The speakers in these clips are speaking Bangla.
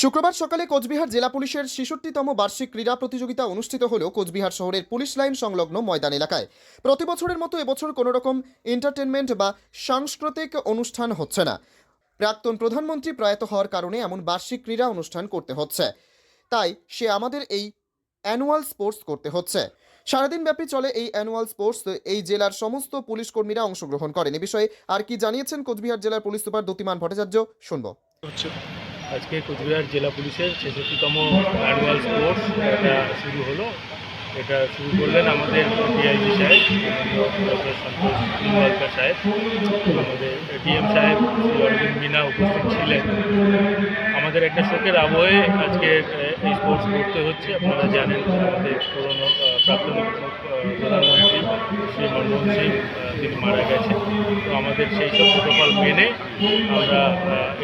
শুক্রবার সকালে কোচবিহার জেলা পুলিশের ছেষট্টিতম বার্ষিক ক্রীড়া প্রতিযোগিতা অনুষ্ঠিত হল কোচবিহার শহরের পুলিশ লাইন সংলগ্ন ময়দান এলাকায়। প্রতি বছরের মতো এবছর কোনো রকম এন্টারটেনমেন্ট বা সাংস্কৃতিক অনুষ্ঠান হচ্ছে না। প্রাক্তন প্রধানমন্ত্রী প্রয়াত হওয়ার কারণে এমন বার্ষিক ক্রীড়া অনুষ্ঠান করতে হচ্ছে। তাই সে আমাদের এই অ্যানুয়াল স্পোর্টস করতে হচ্ছে। সারাদিন ব্যাপী চলে এই অ্যানুয়াল স্পোর্টস এই জেলার সমস্ত পুলিশ কর্মীরা অংশগ্রহণ করেন। এ বিষয়ে আর কি জানিয়েছেন কোচবিহার জেলার পুলিশ সুপার দ্যুতিমান ভট্টাচার্য শুনব। আজকে কোচবিহার জেলা পুলিশের ছেষট্টিতম অ্যানুয়াল স্পোর্টস এটা শুরু হলো। এটা শুরু করলেন আমাদের ডিআইজি সাহেব, ডক্টর সন্তোষ নিম্বালকার সাহেব। আমাদের ডিএম সাহেব অরবিন্দ মিনা উপস্থিত ছিলেন। আমাদের একটা শোকের আবহে আজকে স্পোর্টস করতে হচ্ছে। আপনারা জানেন, আমাদের পুরনো প্রাক্তন প্রধানমন্ত্রী শ্রী মনমোহন সিং তিনি মারা গেছেন। তো আমাদের সেই সব প্রোটোকল মেনে আমরা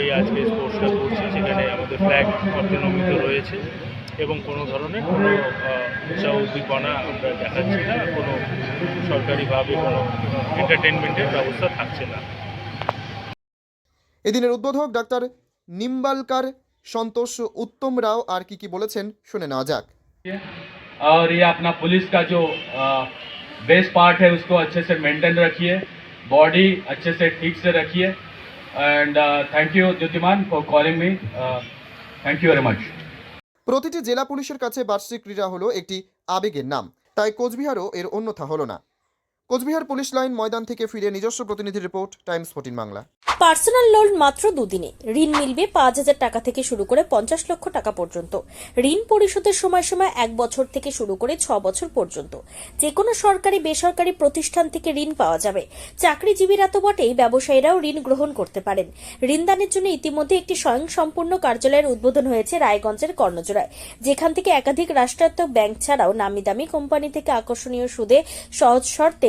এই আজকে স্পোর্টসটা করছি, সেখানে আমাদের ফ্ল্যাগ অর্থনমিত রয়েছে এবং কোনো ধরনের কোনো উৎসাহ উদ্দীপনা আমরা দেখাচ্ছি না। কোনো সরকারিভাবে কোনো এন্টারটেনমেন্টের ব্যবস্থা থাকছে না। এদিনের উদ্বোধক ডাক্তার নিম্বালকার সন্তোষ উত্তম রাও আর কি কি বলেছেন শুনে নেওয়া যাক और ये अपना पुलिस का जो बेस पार्ट है उसको अच्छे से मेंटेन रखिए बॉडी अच्छे से ठीक से रखिए and thank you Jyotiman for calling me thank you very much প্রতিটি জেলা পুলিশের কাছে বার্ষিক ক্রীড়া হলো একটি আবেগের নাম তাই কোচবিহারও এর অন্যথা হলো না কোচবিহার পুলিশ লাইন ময়দান থেকে ফিরে নিজস্ব প্রতিনিধি report, Times fourteen Bangla. Personal loan মাত্র দুদিনে। ঋণ মিলবে পাঁচ হাজার টাকা থেকে শুরু করে পঞ্চাশ লক্ষ টাকা পর্যন্ত। ঋণ পরিশোধের সময়সীমা এক বছর থেকে শুরু করে ছ বছর পর্যন্ত। যে কোনো সরকারি, বেসরকারি প্রতিষ্ঠান থেকে ঋণ পাওয়া যাবে। চাকরিজীবীরা তো বটেই ব্যবসায়ীরাও ঋণ গ্রহণ করতে পারেন। ঋণদানের জন্য ইতিমধ্যে একটি স্বয়ংসম্পূর্ণ কার্যালয়ের উদ্বোধন হয়েছে রায়গঞ্জের কর্ণজোড়ায়। যেখান থেকে একাধিক রাষ্ট্রায়ত্ত ব্যাংক ছাড়াও নামি দামি কোম্পানি থেকে আকর্ষণীয় সুদে সহজ শর্তে